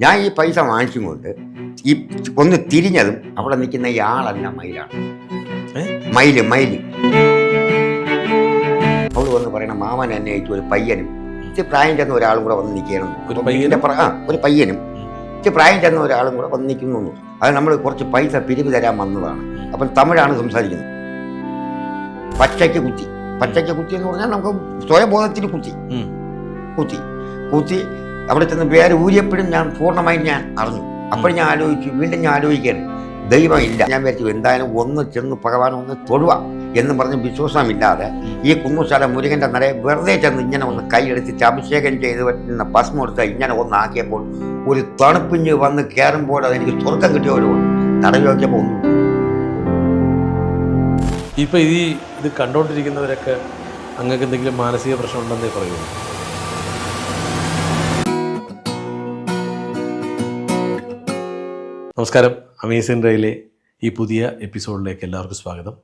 ഞാൻ ഈ പൈസ വാങ്ങിച്ചും കൊണ്ട് ഈ ഒന്ന് തിരിഞ്ഞതും അവിടെ നിൽക്കുന്ന ഈ ആളല്ല മയിലാണ്. മയിൽ മയിൽ. അവൾ വന്ന് പറയണ മാമൻ എന്നെ അയച്ചു ഒരു പയ്യനും. ഇച്ചിരി പ്രായം ചെന്ന ഒരാളും കൂടെ വന്ന് നിൽക്കണം ഒരു പയ്യനും? ആ ഒരു പയ്യനും. ഇച്ചിരി പ്രായം ചെന്ന ഒരാളും കൂടെ വന്ന് നിൽക്കുന്നു അത് നമ്മൾ കുറച്ച് പൈസ പിരിവ് തരാൻ വന്നതാണ്. അപ്പം തമിഴാണ് സംസാരിക്കുന്നത്. പച്ചയ്ക്ക് കുത്തി. പച്ചയ്ക്ക് കുത്തി എന്ന് പറഞ്ഞാൽ നമുക്ക് സ്വയബോധത്തിൽ കുത്തി. കുത്തി. കുത്തി. അവിടെ ചെന്ന് വേറെ ഊരിയപ്പോഴും ഞാൻ പൂർണമായും ഞാൻ അറിഞ്ഞു. അപ്പോൾ ഞാൻ ആലോചിച്ചു വീണ്ടും ഞാൻ ആലോചിക്കുകയാണ്. ദൈവം ഇല്ല ഞാൻ വിചാരിച്ചു എന്തായാലും ഒന്ന് ചെന്ന് ഭഗവാൻ ഒന്ന് തൊഴുക എന്ന് പറഞ്ഞ് വിശ്വാസമില്ലാതെ ഈ കുന്നുശാല മുരുകന്റെ നിറയെ വെറുതെ ചെന്ന് ഇങ്ങനെ ഒന്ന് കൈയെടുത്തിട്ട് അഭിഷേകം ചെയ്ത് പറ്റുന്ന ഭസ്മം എടുത്ത് ഇങ്ങനെ ഒന്ന് ആക്കിയപ്പോൾ ഒരു തണുപ്പിഞ്ഞ് വന്ന് കയറുമ്പോൾ അതെനിക്ക് സ്വർഗം കിട്ടിയ ഒരു തടവി നോക്കിയപ്പോൾ ഒന്നും ഇപ്പൊ ഈ ഇത് കണ്ടുകൊണ്ടിരിക്കുന്നവരൊക്കെ അങ്ങക്ക് എന്തെങ്കിലും മാനസിക പ്രശ്നം ഉണ്ടെന്നേ പറയുള്ളൂ. നമസ്കാരം. അമേസിൻ റയിലെ ഈ പുതിയ എപ്പിസോഡിലേക്ക് എല്ലാവർക്കും സ്വാഗതം.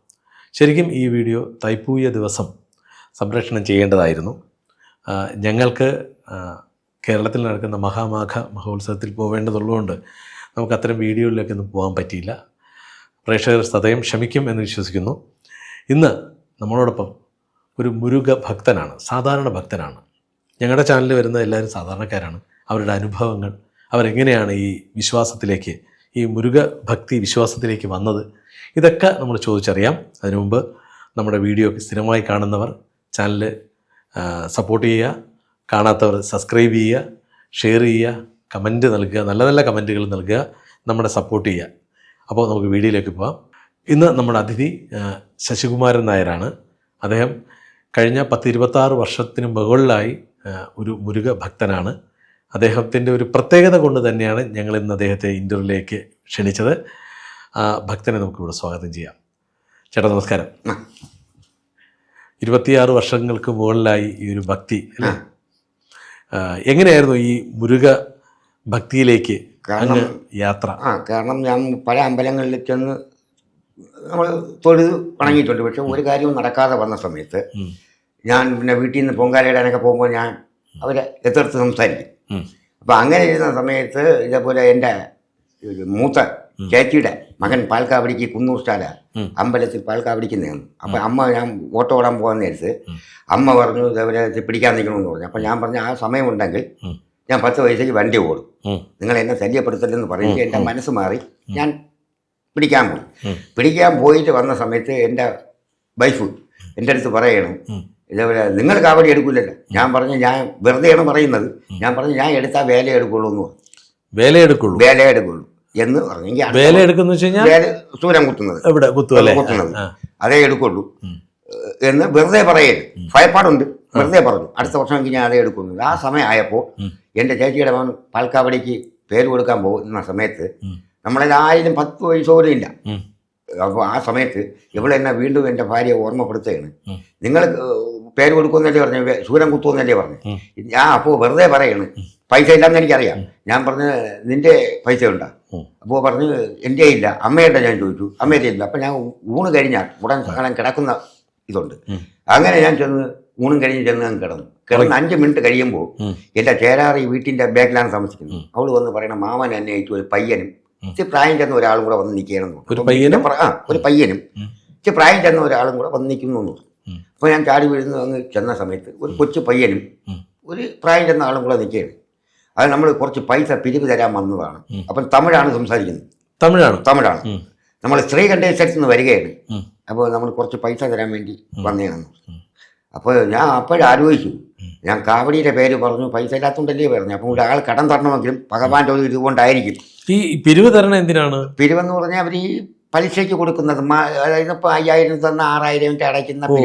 ശരിക്കും ഈ വീഡിയോ തൈപ്പൂയ ദിവസം സംപ്രേഷണം ചെയ്യേണ്ടതായിരുന്നു. ഞങ്ങൾക്ക് കേരളത്തിൽ നടക്കുന്ന മഹാമാഘ മഹോത്സവത്തിൽ പോവേണ്ടതുള്ളതുകൊണ്ട് നമുക്ക് അത്തരം വീഡിയോയിലേക്കൊന്നും പോകാൻ പറ്റിയില്ല. പ്രേക്ഷകർ സതയം ക്ഷമിക്കും എന്ന് വിശ്വസിക്കുന്നു. ഇന്ന് നമ്മളോടൊപ്പം ഒരു മുരുക ഭക്തനാണ് സാധാരണ ഭക്തനാണ്. ഞങ്ങളുടെ ചാനലിൽ വരുന്ന എല്ലാവരും സാധാരണക്കാരാണ്. അവരുടെ അനുഭവങ്ങൾ അവരെങ്ങനെയാണ് ഈ വിശ്വാസത്തിലേക്ക് ഈ മുരുക ഭക്തി വിശ്വാസത്തിലേക്ക് വന്നത്? ഇതൊക്കെ നമ്മൾ ചോദിച്ചറിയാം. അതിനു മുമ്പ് നമ്മുടെ വീഡിയോ സ്ഥിരമായി കാണുന്നവർ ചാനൽ സപ്പോർട്ട് ചെയ്യുക. കാണാത്തവർ സബ്സ്ക്രൈബ് ചെയ്യുക. ഷെയർ ചെയ്യുക. കമന്റ് നൽകുക. നല്ല നല്ല കമന്റുകൾ നൽകുക. നമ്മുടെ സപ്പോർട്ട് ചെയ്യുക. അപ്പോൾ നമുക്ക് വീഡിയോയിലേക്ക് പോകാം ഇന്ന് നമ്മുടെ അതിഥി ശശികുമാരൻ നായരാണ്. അദ്ദേഹം കഴിഞ്ഞ പത്ത് ഇരുപത്താറ് വർഷത്തിന് മുകളിലായി ഒരു മുരുക ഭക്തനാണ്. അദ്ദേഹത്തിന്റെ ഒരു പ്രത്യേകത കൊണ്ട് തന്നെയാണ് ഞങ്ങൾ ഇന്ന് അദ്ദേഹത്തെ ഇന്റർവ്യൂലേക്ക് ക്ഷണിച്ചത്. ഭക്തനെ നമുക്കിവിടെ സ്വാഗതം ചെയ്യാം. ചേട്ടാ നമസ്കാരം. ഇരുപത്തിയാറ് വർഷങ്ങൾക്ക് മുകളിലായി ഈ ഒരു ഭക്തി അല്ലേ? എങ്ങനെയായിരുന്നു ഈ മുരുക ഭക്തിയിലേക്ക് കാരണം അങ്ങ് യാത്ര? ആ കാരണം ഞാൻ പല അമ്പലങ്ങളിൽ ചെന്ന് നമ്മൾ തൊഴുത് വണങ്ങിയിട്ടുണ്ട്. പക്ഷെ ഒരു കാര്യവും നടക്കാതെ വന്ന സമയത്ത് ഞാൻ പിന്നെ വീട്ടിൽ നിന്ന് പൊങ്കാലയിടാനൊക്കെ പോകുമ്പോൾ ഞാൻ അവരെ എതിർത്ത് സംസാരിക്കും. ഉം. അപ്പം അങ്ങനെ ഇരുന്ന സമയത്ത് ഇതേപോലെ എന്റെ മൂത്ത ചേച്ചിയുടെ മകൻ പാൽക്കാവടിക്ക് കുന്നൂർ സ്റ്റാല. ഉം. അമ്പലത്തിൽ പാൽക്കാവടിക്ക് നിന്നു. അപ്പം അമ്മ ഞാൻ ഓട്ടോ ഓടാൻ പോകാൻ നേരത്ത് അമ്മ പറഞ്ഞു ഇതേപോലെ പിടിക്കാൻ നിൽക്കണമെന്ന് പറഞ്ഞു. അപ്പം ഞാൻ പറഞ്ഞു ആ സമയമുണ്ടെങ്കിൽ ഞാൻ പത്ത് വയസ്സേക്ക് വണ്ടി ഓടും. നിങ്ങൾ എന്നെ ശല്യപ്പെടുത്തില്ലെന്ന് പറയുമ്പോൾ എന്റെ മനസ്സ് മാറി ഞാൻ പിടിക്കാൻ പോയി. പിടിക്കാൻ പോയിട്ട് വന്ന സമയത്ത് എന്റെ വൈഫ് എന്റെ അടുത്ത് പറയണം. ഇതേപോലെ നിങ്ങൾ കാവടി എടുക്കില്ലല്ലോ ഞാൻ പറഞ്ഞു ഞാൻ വെറുതെയാണ് പറയുന്നത്. ഞാൻ പറഞ്ഞു ഞാൻ എടുത്താൽ വേല എടുക്കുള്ളൂ എന്ന് പറഞ്ഞു. വേല എടുക്കുള്ളൂ? വേല എടുക്കുള്ളൂ എന്ന് പറഞ്ഞെങ്കിൽ വേല എടുക്കുന്ന സൂരം കുത്തുന്നത്. എവിടെ കുത്തുന്നത്. അതേ എടുക്കുള്ളൂ. എന്ന് വെറുതെ പറയരുത്. ഭയപ്പാടുണ്ട്. വെറുതെ പറഞ്ഞു. അടുത്ത വർഷം എനിക്ക് ഞാൻ അതേ എടുക്കുന്നു ആ സമയം ആയപ്പോൾ എന്റെ ചേച്ചിയുടെ മകൻ പാൽക്കാവടിക്ക് പേര് കൊടുക്കാൻ പോകുന്ന സമയത്ത് നമ്മളിൽ ആയിരം പത്ത് വയസ്സ് പോലും ഇല്ല. അപ്പോൾ ആ സമയത്ത് ഇവളെന്നെ വീണ്ടും എന്റെ ഭാര്യയെ ഓർമ്മപ്പെടുത്തുകയാണ്. നിങ്ങൾ പേര് കൊടുക്കുമെന്നല്ലേ പറഞ്ഞു ശൂരം കുത്തുമെന്നല്ലേ പറഞ്ഞു. ഞാൻ അപ്പോൾ വെറുതെ പറയാണ്. പൈസ ഇല്ലെന്ന് എനിക്കറിയാം. ഞാൻ പറഞ്ഞു നിന്റെ പൈസ ഉണ്ടാ? അപ്പോൾ പറഞ്ഞു എന്റെ ഇല്ല. അമ്മയുടെ ഞാൻ ചോദിച്ചു. അമ്മയുടെ ഇല്ല. അപ്പം ഞാൻ ഊണ് കഴിഞ്ഞാൽ ഉടൻ സഹനം കിടക്കുന്ന ഇതുണ്ട്. അങ്ങനെ ഞാൻ ചെന്ന് ഊണും കഴിഞ്ഞ് ചെന്ന് ഞാൻ കിടന്നു. കിടന്ന് അഞ്ച് മിനിറ്റ് കഴിയുമ്പോൾ. എന്റെ ചേരാറി വീട്ടിന്റെ ബാക്കിലാണ് താമസിക്കുന്നത്. അവൾ വന്ന് പറയണ മാമൻ എന്നെ അയച്ചു ഒരു പയ്യനും. ഇച്ചിരി പ്രായം ചെന്ന ഒരാളും കൂടെ വന്ന് നിൽക്കണം ഒരു പയ്യനും? ആ ഒരു പയ്യനും. ഇച്ചിരി പ്രായം ചെന്ന ഒരാളും കൂടെ വന്ന് നിൽക്കുന്നു. അപ്പോൾ ഞാൻ ചാടി വീഴുന്നു അങ്ങ് ചെന്ന സമയത്ത് ഒരു കൊച്ചു പയ്യനും ഒരു പ്രായം ചെന്ന ആളും കൂടെ നിൽക്കുകയാണ്. അത് നമ്മൾ കുറച്ച് പൈസ പിരിവ് തരാൻ വന്നതാണ്. അപ്പം തമിഴാണ് സംസാരിക്കുന്നത്. തമിഴാണ്. തമിഴാണ്. നമ്മൾ ശ്രീകണ്ഠേശ്വരത്ത് നിന്ന് വരികയാണ്. അപ്പോൾ നമ്മൾ കുറച്ച് പൈസ തരാൻ വേണ്ടി വന്നതാണ് അപ്പോൾ ഞാൻ അപ്പോഴും ആലോചിച്ചു. ഞാൻ കാവടിയുടെ പേര് പറഞ്ഞു പൈസ ഇല്ലാത്തതുകൊണ്ടല്ലേ പറഞ്ഞു അപ്പം ഒരാൾ കടം തരണമെങ്കിലും ഭഗവാന്റെ ഒരു ഇതുകൊണ്ടായിരിക്കും. ഈ പിരിവ് തരണം എന്തിനാണ്? പിരിവെന്ന് പറഞ്ഞാൽ അവർ ഈ പലിശയ്ക്ക് കൊടുക്കുന്നത് അതായത് ഇപ്പൊ അയ്യായിരം തന്ന ആറായിരം അടയ്ക്കുന്ന ഓ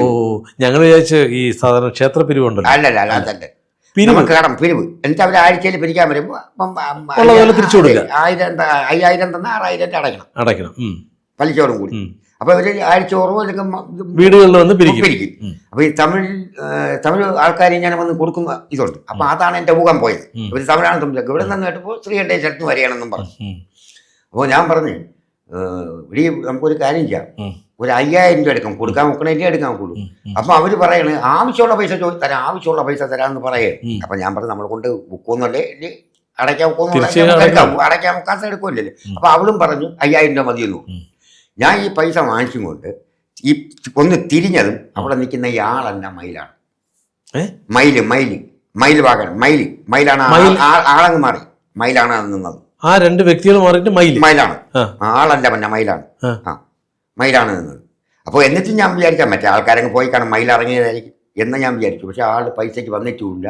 ഞങ്ങൾ വിചാരിച്ച് ഈ സാധാരണ ക്ഷേത്ര പിരിവുണ്ടല്ലോ. അല്ലല്ല അല്ല അതല്ല. പിരിവ്. നമുക്ക് കടം പിരിവ്. എന്നിട്ട് അവർ ആഴ്ചയിൽ പിരിക്കാൻ വരുമ്പോൾ അപ്പം. ആയിരം അയ്യായിരം തന്ന ആറായിരം അടയ്ക്കണം. അടയ്ക്കണം. പലിശയോടും കൂടി. അപ്പൊ ഇവർ ഇവർ ആഴ്ച ഓർമ്മ അല്ലെങ്കിൽ വീടുകളിൽ വന്ന് പിരിക്കും. അപ്പോൾ ഈ തമിഴ് തമിഴ് ആൾക്കാർ ഇങ്ങനെ വന്ന് കൊടുക്കുന്ന ഇതുണ്ട്. അപ്പൊ അതാണ് എന്റെ മുഖം പോയത്. ഇവർ തമിഴാണ് സംസാരിക്കുക ഇവിടെ നിന്ന് കേട്ടപ്പോൾ ശ്രീകണ്ഠേശ്വരത്ത് വരികയാണെന്നും പറഞ്ഞു. അപ്പോൾ ഞാൻ പറഞ്ഞു ഇവിടെ നമുക്കൊരു കാര്യം ചെയ്യാം. ഒരു അയ്യായിരം രൂപ എടുക്കാം കൊടുക്കാൻ ഒക്കെ എടുക്കാൻ കൂടും ഉം. ഉം. അപ്പൊ അവർ പറയണ ആവശ്യമുള്ള പൈസ ചോദി തരാം ആവശ്യമുള്ള പൈസ തരാന്ന് പറയേ. അപ്പൊ ഞാൻ പറഞ്ഞു നമ്മളെ കൊണ്ട് ബുക്കൊന്നല്ലേ അടയ്ക്കാൻ അടയ്ക്കാം. അടയ്ക്കാൻ കാശ് എടുക്കുമല്ലേ. അപ്പൊ അവളും പറഞ്ഞു അയ്യായിരം രൂപ മതിയെന്നു. ഞാൻ ഈ പൈസ വാങ്ങിച്ചും കൊണ്ട് ഈ ഒന്ന് തിരിഞ്ഞതും അവിടെ നിൽക്കുന്ന ഈ ആളല്ല മയിലാണ്? മയിൽ മയിൽ മയിൽ വാകണം മയിൽ മയിലാണ് ആളങ്ങ് മാറി മയിലാണ് നിന്നത് ആ രണ്ട് വ്യക്തികൾ മാറിയിട്ട് മയിൽ മയിലാണ്. ആളല്ല പിന്നെ മയിലാണ്. ആ. മയിലാണ് നിന്നത് അപ്പോൾ എന്നിട്ടും ഞാൻ വിചാരിക്കാൻ മറ്റേ ആൾക്കാരങ്ങ് പോയി കാണാൻ മയിൽ ഇറങ്ങിയതായിരിക്കും എന്ന് ഞാൻ വിചാരിച്ചു. പക്ഷെ ആൾ പൈസയ്ക്ക് വന്നിട്ടുമില്ല.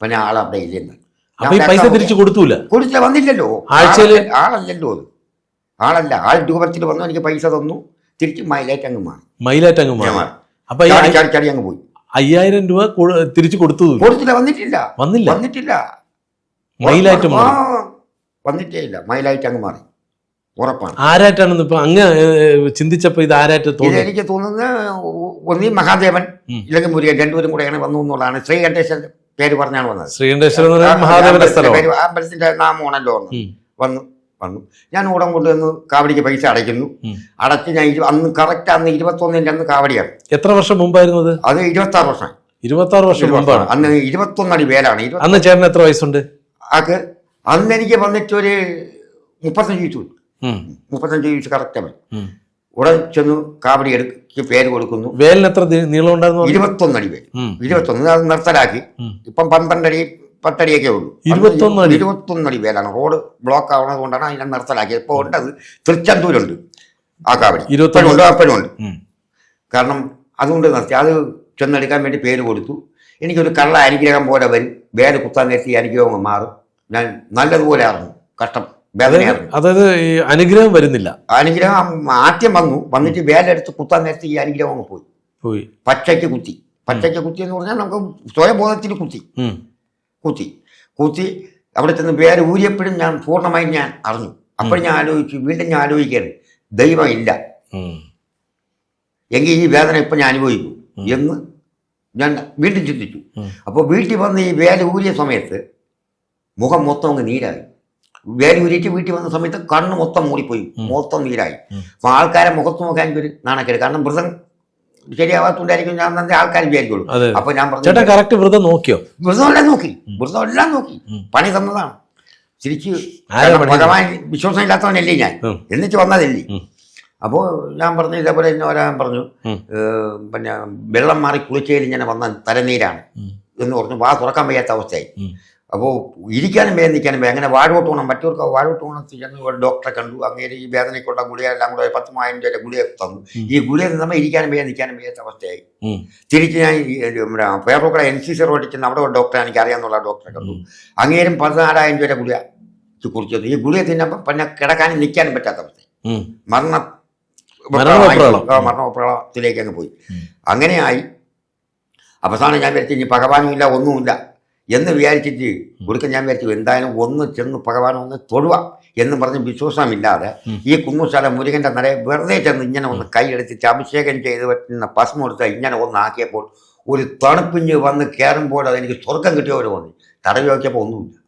പിന്നെ ആൾ അവിടെ ഇല്ലെന്ന്. പൈസ തിരിച്ചു കൊടുത്തൂല? കൊടുത്തില്ല വന്നില്ലല്ലോ. ആളല്ല- ആളല്ലല്ലോ അത്. ആളല്ല ആൾ രൂപത്തിൽ വന്നു എനിക്ക് പൈസ തന്നു. തിരിച്ചു മയിലായിട്ട് അങ്ങ് മാറി. മയിലായിട്ട് അങ്ങ് മാറി. അപ്പൊ ചാടി ചാടി ചാടി അങ്ങ് പോയി. അയ്യായിരം രൂപ തിരിച്ചു കൊടുത്തു കൊടുത്തില്ല വന്നിട്ടില്ല. വന്നില്ല? വന്നിട്ടില്ല. മയിലായിട്ട് മാറി. വന്നിട്ടേ ഇല്ല. മൈലായിട്ട് അങ്ങ് മാറി. ഉറപ്പാണ്. ആരായിട്ടാണെന്ന് ഇപ്പൊ അങ്ങ് ചിന്തിച്ചപ്പോ ഇത് ആരായിട്ട് തോന്നി എനിക്ക് തോന്നുന്നത് ഒന്നീ മഹാദേവൻ. ഇല്ലെങ്കിൽ മുരുകൻ രണ്ടുപേരും കൂടെയാണ് വന്നു എന്നുള്ളതാണ്. ശ്രീകണ്ഠേശ്വരൻ പേര് പറഞ്ഞാണ് വന്നത്. ശ്രീകണ്ഠേശ്വരൻ മഹാദേവന്റെ അമ്പലത്തിന്റെ നാമമാണല്ലോ വന്നു വന്നു വന്നു. ഞാൻ ഉടൻ കൊണ്ടുവന്ന് കാവടിക്ക് പൈസ അടയ്ക്കുന്നു. അടച്ച് ഞാൻ അന്ന് കറക്റ്റ് അന്ന് ഇരുപത്തൊന്നിന്റെ അന്ന് കാവടിയാണ്. എത്ര വർഷം മുമ്പായിരുന്നു അത്? ഇരുപത്തി ആറ് വർഷം ഇരുപത്തി ആറ് വർഷം. മുമ്പാണ് അന്ന് ഇരുപത്തൊന്നടി പേരാണ് അന്ന് ചേട്ടന് എത്ര വയസ്സുണ്ട്? ആക്ക് അന്ന് എനിക്ക് വന്നിട്ട് ഒരു മുപ്പത്തഞ്ച് വയസ്സ് മുപ്പത്തഞ്ച് വയസ്സ് കറക്റ്റാണ് ഉം. ഉടൻ ചെന്ന് കാവടി എടുക്ക് പേര് കൊടുക്കുന്നു. വേലിന് എത്ര നീളം ഉണ്ടായിരുന്നു? ഇരുപത്തൊന്നടി പേര് ഉം. ഇരുപത്തൊന്ന് അത് നിർത്തലാക്കി. ഇപ്പം പന്ത്രണ്ടടി പത്തടിയൊക്കെ ഉള്ളൂ. ഇരുപത്തൊന്ന് ഇരുപത്തൊന്നടി പേരാണ് റോഡ് ബ്ലോക്ക് ആവുന്നത് കൊണ്ടാണ് അതിനെ നിർത്തലാക്കിയത്. ഇപ്പോൾ ഉണ്ട് അത്. തൃച്ചന്തൂരുണ്ട് ആ കാവടി. ഇരുപത്തൊന്നുണ്ട് അപ്പനുണ്ട്. കാരണം അതുകൊണ്ട് നിർത്തി. അത് ചെന്നെടുക്കാൻ വേണ്ടി പേര് കൊടുത്തു. എനിക്കൊരു കള്ള അനുഗ്രഹം പോലെ വരും. വേല കുത്താൻ നിർത്തി അനുഗ്രഹം മാറും. ഞാൻ നല്ലതുപോലെ അറിഞ്ഞു. കഷ്ടം. വേദനയായിരുന്നു അതായത് ഈ അനുഗ്രഹം വരുന്നില്ല. അനുഗ്രഹം ആദ്യം വന്നു. വന്നിട്ട് വേലെടുത്ത് കുത്താൻ നേരത്തെ ഈ അനുഗ്രഹം അങ്ങ് പോയി. പോയി. പച്ചയ്ക്ക് കുത്തി. പച്ചയ്ക്ക് കുത്തി എന്ന് പറഞ്ഞാൽ നമുക്ക് സ്വയബോധത്തിൽ കുത്തി. കുത്തി. കുത്തി അവിടെ ചെന്ന് വേറെ ഊരിയപ്പോഴും ഞാൻ പൂർണമായും ഞാൻ അറിഞ്ഞു. അപ്പോഴും ഞാൻ ആലോചിച്ചു. വീണ്ടും ഞാൻ ആലോചിക്കുകയാണ്. ദൈവം ഇല്ല. എങ്കിൽ ഈ വേദന ഇപ്പം ഞാൻ അനുഭവിക്കും. എന്ന് ഞാൻ വീണ്ടും ചിന്തിച്ചു. അപ്പോൾ വീട്ടിൽ വന്ന് ഈ വേല ഊരിയ സമയത്ത് മുഖം മൊത്തം അങ്ങ് നീരായി. വേലി ഉരുറ്റി വീട്ടിൽ വന്ന സമയത്ത് കണ്ണ് മൊത്തം മൂടിപ്പോയി. മൊത്തം നീരായി. അപ്പൊ ആൾക്കാരെ മുഖത്ത് നോക്കാൻ എനിക്കൊരു നാണക്കേട്. കാരണം വ്രതം ശരിയാവാത്തോണ്ടായിരിക്കും ഞാൻ തന്നെ ആൾക്കാർ വിചാരിക്കുള്ളൂ. അപ്പൊ ഞാൻ പറഞ്ഞു കറക്റ്റ് വ്രതം നോക്കിയോ? വ്രതമെല്ലാം നോക്കി. വ്രതമെല്ലാം നോക്കി. ഉം. പണി തന്നതാണ്. ശരിക്ക് ഭഗവാൻ വിശ്വാസം ഇല്ലാത്തവനല്ലേ ഞാൻ. എന്നിട്ട് വന്നതല്ലേ. അപ്പോ അപ്പോൾ ഞാൻ പറഞ്ഞു ഇതേപോലെ തന്നെ ഒരാൻ പറഞ്ഞു. പിന്നെ വെള്ളം മാറി കുളിച്ചതിൽ ഇങ്ങനെ വന്ന തലനീരാണ് എന്ന് പറഞ്ഞു. വാ തുറക്കാൻ വയ്യാത്ത അവസ്ഥയായി. അപ്പോൾ ഇരിക്കാനും വേദന നിൽക്കാനും അങ്ങനെ വാഴോട്ട് പോകണം മറ്റവർക്ക് വാഴോട്ട് പോകണം ചെന്ന് ഒരു ഡോക്ടറെ കണ്ടു. അങ്ങനെ ഈ വേദനയ്ക്കുള്ള ഗുളിക എല്ലാം കൂടെ പത്തുമായിരം രൂപയുടെ ഗുളിക തന്നു. ഈ ഗുളിക നമ്മൾ ഇരിക്കാനും വേദന നിൽക്കാനും വയ്യാത്ത അവസ്ഥയായി. തിരിച്ച് ഞാൻ നമ്മുടെ പേപ്പറൊക്കെ എൻ സി സി റോഡിൽ ചെന്ന് അവിടെ ഒരു ഡോക്ടറെ എനിക്ക് അറിയാമെന്നുള്ള ഡോക്ടറെ കണ്ടു. അങ്ങേരും പതിനാലായിരം രൂപയുടെ ഗുളിക തന്നു. ഈ ഗുളിക തിന്നപ്പോൾ പിന്നെ കിടക്കാനും നിൽക്കാനും പറ്റാത്ത അവസ്ഥ. മരണ മരണോപ്രളത്തിലേക്ക് അങ്ങ് പോയി. അങ്ങനെയായി. അവസാനം ഞാൻ വിചാരിച്ചു ഇനി ഭഗവാനും ഇല്ല ഒന്നുമില്ല. എന്ന് വിചാരിച്ചിട്ട് കുറുക്കൻ ഞാൻ വിചാരിച്ചു എന്തായാലും ഒന്ന് ചെന്ന് ഭഗവാൻ ഒന്ന് തൊടുക എന്ന് പറഞ്ഞ് വിശ്വാസമില്ലാതെ. ഈ കുന്നുശാല മുരുകന്റെ നിറയെ വെറുതെ ചെന്ന് ഇങ്ങനെ ഒന്ന് കൈയെടുത്തിട്ട് അഭിഷേകം ചെയ്ത് പറ്റുന്ന ഭസ്മം എടുത്ത് ഇങ്ങനെ ഒന്ന് ആക്കിയപ്പോൾ ഒരു തണുപ്പിഞ്ഞ് വന്ന് കയറുമ്പോൾ അതെനിക്ക് സ്വർഗം കിട്ടിയ പോലെ തോന്നി. തടവി നോക്കിയപ്പോൾ ഒന്നുമില്ല.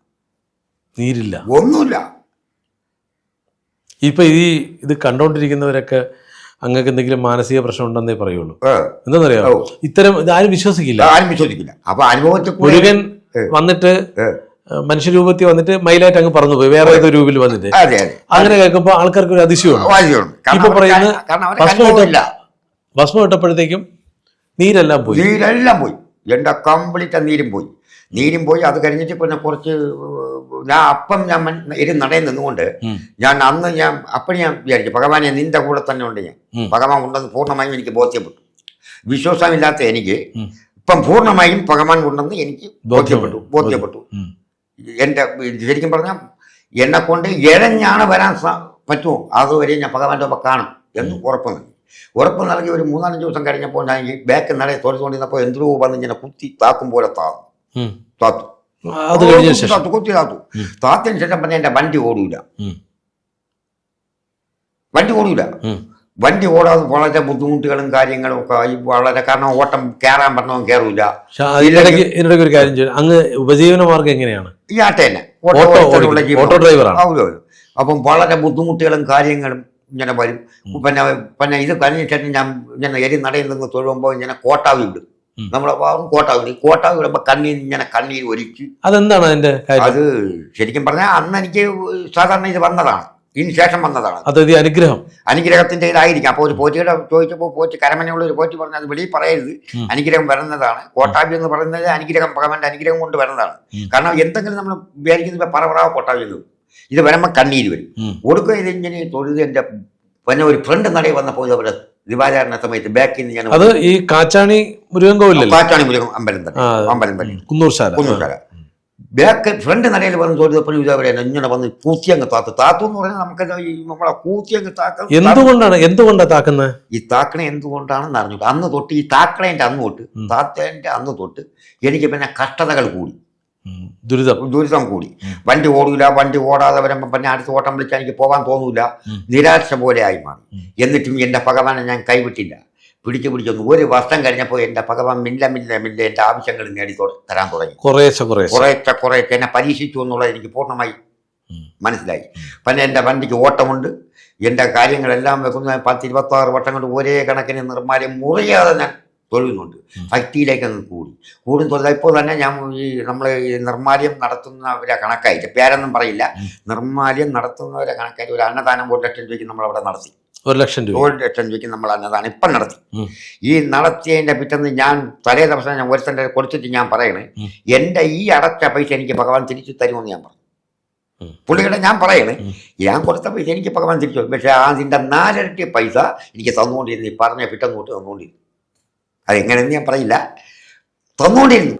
നീരില്ല. ഒന്നുമില്ല. ഇപ്പൊ ഈ ഇത് കണ്ടോണ്ടിരിക്കുന്നവരൊക്കെ അങ്ങക്ക് എന്തെങ്കിലും മാനസിക പ്രശ്നം ഉണ്ടെന്നേ പറയുള്ളൂ. എന്താ പറയാ ഓ. ഇത്തരം ഇത് ആരും വിശ്വസിക്കില്ല. ആരും വിശ്വസിക്കില്ല. അപ്പൊ അനുഭവത്തിൽ മുരുകൻ. വന്നിട്ട് മനുഷ്യരൂപത്തിൽ വന്നിട്ട് മയിലായിട്ട് അങ്ങ് പറന്നു പോയി വേറെ ഏതൊരു രൂപിൽ വന്നിട്ട്? അങ്ങനെ കേൾക്കുമ്പോൾ ആൾക്കാർക്ക് ഒരു അതിശയമാണ് ഇപ്പൊ പറയുന്നത് ഭസ്മം ഇട്ടപ്പോഴത്തേക്കും നീരെല്ലാം പോയി. നീരെല്ലാം പോയി. എന്റെ കംപ്ലീറ്റ് നീരും പോയി. നീരും പോയി. അത് കഴിഞ്ഞിട്ട് പിന്നെ കുറച്ച് ഞാൻ അപ്പം ഞാൻ ഇരു നടയിൽ നിന്നുകൊണ്ട് ഞാൻ അന്ന് ഞാൻ അപ്പം ഞാൻ വിചാരിച്ചു ഭഗവാനെ നിന്റെ കൂടെ തന്നെ ഉണ്ട് ഞാൻ. ഭഗവാൻ ഉണ്ടെന്ന് പൂർണമായും എനിക്ക് ബോധ്യപ്പെട്ടു. വിശ്വാസമില്ലാത്ത എനിക്ക്. ഇപ്പം പൂർണമായും പകമാൻ ഉണ്ടെന്ന് എനിക്ക് ബോധ്യപ്പെട്ടു ബോധ്യം. ബോധ്യപ്പെട്ടു. എന്റെ ശരിക്കും പറഞ്ഞാൽ എന്നെ കൊണ്ട് ഇഴഞ്ഞാണ് വരാൻ പറ്റുമോ അതുവരെ ഞാൻ പകമാന്റെ ഒപ്പം കാണും എന്ന് ഉറപ്പ് നൽകി ഉറപ്പ് നൽകി ഒരു മൂന്നാലഞ്ച് ദിവസം കഴിഞ്ഞപ്പോൾ ഞാൻ ഈ ബാക്ക് നടയെ തോറ്റുകൊണ്ടിരുന്നപ്പോൾ എന്തോ വന്ന് ഇങ്ങനെ കുത്തി താക്കും പോലെ താത്തു. താത്തു താത്തു കുത്തി താത്തു. താത്തിന് ശേഷം പറഞ്ഞ എന്റെ വണ്ടി ഓടൂല വണ്ടി ഓടൂല. വണ്ടി ഓടാതെ വളരെ ബുദ്ധിമുട്ടുകളും കാര്യങ്ങളും ഒക്കെ വളരെ കാരണം ഓട്ടം കയറാൻ പറഞ്ഞവൻ കയറൂല. ഇതിനിടയ്ക്ക് ഒരു കാര്യം അങ്ങ് ഉപജീവന മാർഗം എങ്ങനെയാണ്? ഈ ആട്ട തന്നെ ഓട്ടോ ഡ്രൈവറാണ്. അപ്പം വളരെ ബുദ്ധിമുട്ടുകളും കാര്യങ്ങളും ഇങ്ങനെ വരും. പിന്നെ പിന്നെ ഇത് കഴിഞ്ഞിട്ട് ഞാൻ ഇങ്ങനെ എരി നടയിൽ നിന്ന് തൊഴുമ്പോൾ ഇങ്ങനെ കോട്ടാവി വിടും. നമ്മളെ ഭാഗം കോട്ടാവ് കോട്ടാവ് വിടുമ്പോൾ കണ്ണീർ ഇങ്ങനെ കണ്ണീർ ഒലിച്ച് അതെന്താണ് അതിന്റെ അത് ശരിക്കും പറഞ്ഞാൽ അന്ന് എനിക്ക് സാധാരണ ഇത് വന്നതാണ്. ഇതിന് ശേഷം വന്നതാണ്. അതായത് അനുഗ്രഹം. അനുഗ്രഹത്തിന്റെ ഇതായിരിക്കും. അപ്പോൾ ഒരു പോറ്റിയുടെ ചോദിച്ചപ്പോൾ പോറ്റി കരമനയുള്ള ഒരു പോറ്റി പറഞ്ഞു അത് വെളിയിൽ പറയരുത്. അനുഗ്രഹം വരുന്നതാണ്. കോട്ടാവി എന്ന് പറയുന്നത് അനുഗ്രഹം ഭഗവാന്റെ അനുഗ്രഹം കൊണ്ട് വരുന്നതാണ്. കാരണം എന്തെങ്കിലും നമ്മൾ വിചാരിക്കുന്നത് പറ പറ കോട്ടാവി എന്ന് ഇത് വരുമ്പോൾ കണ്ണീര് വരും. ഒടുക്കം ഇത് ഇങ്ങനെ തൊഴുത് എന്റെ പിന്നെ ഒരു ഫ്രണ്ട് നടയിൽ വന്നപ്പോൾ അവരെ ദിവാചാരണ സമയത്ത് ബാക്കിൽ നിന്ന് ഞാൻ അത് ഈ കാച്ചാണി മുരുകൻ കോവിലല്ലേ? കാച്ചാണി മുരുകൻ അമ്പലം തന്നെ. അമ്പലം തന്നെ. കുന്നൂർശാല കുന്നുശാല ബാക്ക് ഫ്രണ്ട് നിലയിൽ വന്ന് തൊഴുതപ്പോൾ ഇതേപോലെ ഇങ്ങനെ വന്ന് കൂത്തി അങ്ങ് താത്തു. താത്തു എന്ന് പറഞ്ഞാൽ നമുക്ക് നമ്മളെ കൂത്തി അങ്ങ് താക്ക എന്തുകൊണ്ടാണ് എന്തുകൊണ്ടാണ് താക്കുന്നത് ഈ താക്കണ എന്തുകൊണ്ടാണെന്ന് അറിഞ്ഞു. അന്ന് തൊട്ട് ഈ താക്കണേന്റെ അന്ന് തൊട്ട് താത്തേന്റെ അന്ന് തൊട്ട് എനിക്ക് പിന്നെ കഷ്ടതകൾ കൂടി. ദുരിതം. ദുരിതം കൂടി. വണ്ടി ഓടൂല വണ്ടി ഓടാതെ വരുമ്പോൾ പിന്നെ അടുത്ത ഓട്ടം വിളിച്ചാൽ എനിക്ക് പോകാൻ തോന്നൂല. നിരാശ പോലെ ആയി മാറി. എന്നിട്ടും എന്റെ ഭഗവാനെ ഞാൻ കൈവിട്ടില്ല. പിടിച്ചു പിടിച്ചൊന്ന് ഒരു വർഷം കഴിഞ്ഞപ്പോൾ എന്റെ ഭഗവാൻ മില്ല മില്ല മില്ല എന്റെ ആവശ്യങ്ങൾ നേടി തരാൻ തുടങ്ങി. കുറേശ്ശെ കുറേശ്ശെ. കുറേശ്ശെ കുറേശ്ശെ. എന്നെ പരീക്ഷിച്ചു എന്നുള്ളത് എനിക്ക് പൂർണമായി മനസ്സിലായി. പിന്നെ എന്റെ വണ്ടിക്ക് ഓട്ടമുണ്ട്. എന്റെ കാര്യങ്ങളെല്ലാം വെക്കുന്ന പത്ത് ഇരുപത്താറ് വർഷം കൊണ്ട് ഒരേ കണക്കിന് നിർമ്മാല്യം മുറിയാതെ ഞാൻ തൊഴുന്നുണ്ട്. ശക്തിയിലേക്ക് ഭക്തിയിലേക്ക് അങ്ങ് കൂടി. കൂടും തൊഴിൽ ഇപ്പോൾ തന്നെ ഞാൻ ഈ നമ്മൾ ഈ നിർമ്മാല്യം നടത്തുന്നവരെ കണക്കായിട്ട് പേരൊന്നും പറയില്ല. നിർമ്മാലയം നിർമ്മാല്യം നടത്തുന്നവരെ കണക്കായിട്ട് ഒരു അന്നദാനം ഒരു ലക്ഷം രൂപയ്ക്ക് നമ്മളവിടെ നടത്തി. ഒരു ലക്ഷം രൂപ. ഒരു ലക്ഷം രൂപയ്ക്ക് നമ്മൾ അന്നതാണ് ഇപ്പം നടത്തി. ഈ നടത്തിയതിന്റെ പിറ്റേന്ന് ഞാൻ തലേ ദിവസം ഞാൻ ഒരുത്തന്റെ കൊടുത്തിട്ട് ഞാൻ പറയണേ എന്റെ ഈ അടച്ച പൈസ എനിക്ക് ഭഗവാൻ തിരിച്ചു തരുമെന്ന് ഞാൻ പറഞ്ഞു. പുള്ളിയുടെ ഞാൻ പറയണേ ഞാൻ കൊടുത്ത പൈസ എനിക്ക് ഭഗവാൻ തിരിച്ചു തരും. പക്ഷേ അതിന്റെ നാലരട്ടി പൈസ എനിക്ക് തന്നുകൊണ്ടിരുന്നു. ഈ പറഞ്ഞ പിറ്റന്ന് തൊട്ട് തന്നുകൊണ്ടിരുന്നു. അതെങ്ങനെയെന്ന് ഞാൻ പറയില്ല. തന്നുകൊണ്ടിരുന്നു.